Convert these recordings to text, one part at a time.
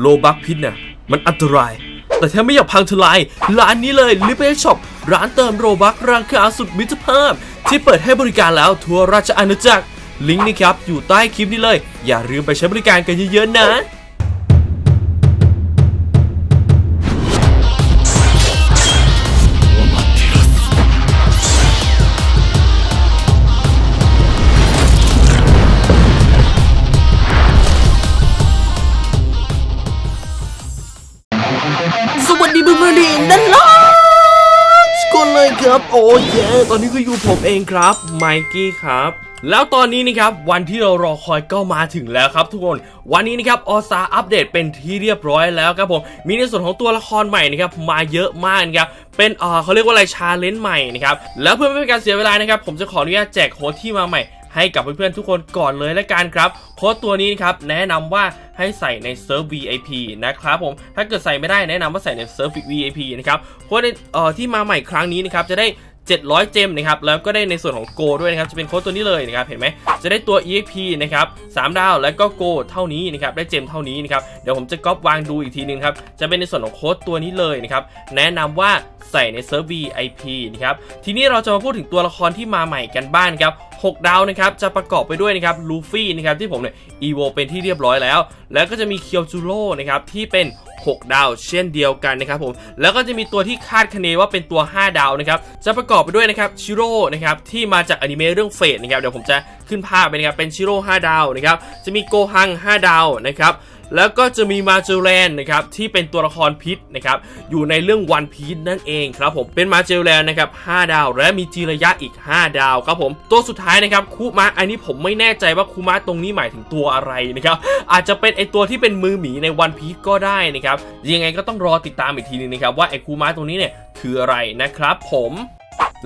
โลบักพิษเนี่ยมันอันตราย แต่ถ้าไม่อยากพังทลาย ร้านนี้เลยลิเบช็อปร้านเติมโรบักราคาสุดมิตรภาพ ที่เปิดให้บริการแล้วทั่วราชอาณาจักร ลิงก์นี่ครับอยู่ใต้คลิปนี้เลย อย่าลืมไปใช้บริการกันเยอะๆนะ สวัสดีบุมดีนั่นล่ะก่อนเลยครับ โอ้เยตอนนี้ก็อยู่ผมเองครับไมกี้ครับ แล้วตอนนี้นะครับวันที่เรารอคอยก็มาถึงแล้วครับทุกคน วันนี้นะครับออซาอัปเดตเป็นที่เรียบร้อยแล้วครับผม มีในส่วนของตัวละครใหม่นะครับมาเยอะมากนะครับเป็นเอ่อเขาเรียกว่าอะไรชาเลนจ์ใหม่นะครับแล้วเพื่อไม่เป็นการเสียเวลานะครับผมจะขออนุญาตแจกโค้ดที่มาใหม่ให้กับเพื่อนๆทุกคนก่อนเลยและกันครับ โค้ดตัวนี้นะครับแนะนำว่า ให้ใส่ในเซิร์ฟ VIP นะครับผมถ้าเกิดใส่ไม่ได้แนะนำว่าใส่ในเซิร์ฟ VIP นะครับโค้ดในเอ่อที่มาใหม่ครั้งนี้นะครับจะได้ 700 เจมนะครับแล้วก็ได้ในส่วนของโกด้วยนะครับจะเป็นโค้ดตัวนี้เลยนะครับเห็นไหมจะได้ตัว EXP นะครับ3ดาวแล้วก็โกเท่านี้นะครับได้เจมเท่านี้นะครับเดี๋ยวผมจะก๊อปวางดูอีกทีนึงครับจะเป็นในส่วนของโค้ดตัวนี้เลยนะครับแนะนำว่าใส่ในเซิร์ฟ VIP นะครับทีนี้เราจะมาพูดถึงตัวละครที่มาใหม่กันบ้างครับ 6 ดาวนะครับจะประกอบไปด้วยนะครับลูฟี่นะครับที่ผมเนี่ยอีโวเป็นที่เรียบร้อยแล้ว แล้วก็จะมีเคียวจูโร่นะครับที่เป็น 6 ดาวเช่นเดียวกันนะครับผมแล้วก็จะมีตัวที่คาดคะเนว่าเป็นตัว 5 ดาวนะครับจะประกอบไปด้วยนะครับชิโร่นะครับที่มาจากอนิเมะเรื่องเฟดนะครับเดี๋ยวผมจะขึ้นภาพไปนะครับเป็นชิโร่5ดาวนะครับจะมีโกฮัง 5 ดาวนะครับ แล้วก็จะมีมาเจลแลนนะครับที่เป็นตัวละครพิษนะครับอยู่ในเรื่องวันพีชนั่นเองครับผมเป็นมาเจลแลนนะครับ5ดาว และมีจีระยะอีก 5 ดาวครับผมตัวสุดท้ายนะครับคูมะอันนี้ผมไม่แน่ใจว่าคูมะตรงนี้หมายถึงตัวอะไรนะครับอาจจะเป็นไอตัวที่เป็นมือหมีในวันพีชก็ได้นะครับยังไงก็ต้องรอติดตามอีกทีนึงนะครับว่าไอคูมะตรงนี้เนี่ยคืออะไรนะครับผม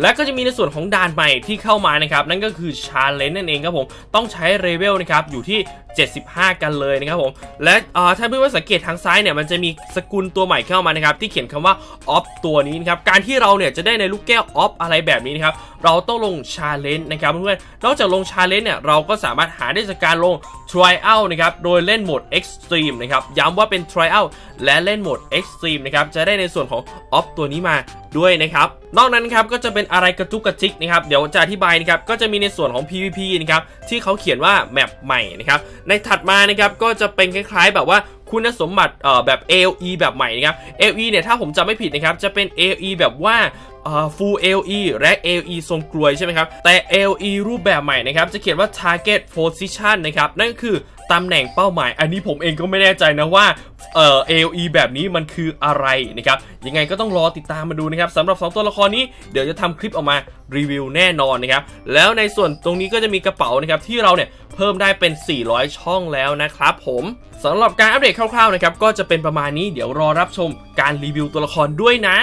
และก็จะมีในส่วนของด่านใหม่ที่เข้ามานะครับ นั่นก็คือชาเลนจ์นั่นเองครับผม ต้องใช้เลเวลนะครับ อยู่ที่ 75 กันเลยนะครับผมและถ้าเพื่อนๆสังเกตทางซ้ายเนี่ยมันจะมีสกุลตัวใหม่เข้ามานะครับที่เขียนคำว่าออฟตัวนี้นะครับการที่เราเนี่ยจะได้ในลูกแก้วออฟอะไรแบบนี้นะครับเราต้องลงชาเลนจ์นะครับเพื่อนๆนอกจากลงชาเลนจ์เนี่ยเราก็สามารถหาได้จากการลง trial นะครับโดยเล่นโหมด extreme นะครับย้ำว่าเป็น trial และเล่นโหมด extreme นะครับจะได้ในส่วนของออฟตัวนี้มาด้วยนะครับนอกนั้นครับก็จะเป็นอะไรกระจุกกระจิกนะครับเดี๋ยวจะอธิบายนะครับก็จะมีในส่วนของ PVP นะครับที่เขาเขียนว่าแมปใหม่นะครับในถัดมานะครับก็จะเป็นคล้าย ๆ แบบว่าคุณสมบัติเอ่อแบบ AOE แบบใหม่นะครับ AOE เนี่ยถ้าผมจำไม่ผิดนะครับจะเป็น AOE แบบว่าเอ่อ full AOE และ AOE ทรงกลวยใช่ไหมครับแต่ AOE รูปแบบใหม่นะครับจะเขียนว่า target position นะครับนั่นคือตำแหน่งเป้าหมาย อันนี้ผมเองก็ไม่แน่ใจนะว่าเอ่อ AOE แบบนี้มันคืออะไรนะครับยังไงก็ต้องรอติดตามมาดูนะครับสำหรับ 2 ตัวละครนี้เดี๋ยวจะทำคลิปออกมารีวิวแน่นอนนะครับแล้วในส่วนตรงนี้ก็จะมีกระเป๋านะครับที่เราเนี่ย เพิ่มได้เป็น 400 ช่องแล้วนะครับผมสำหรับการอัปเดตคร่าวๆนะครับก็จะเป็นประมาณนี้เดี๋ยวรอรับชมการรีวิวตัวละครด้วยนะ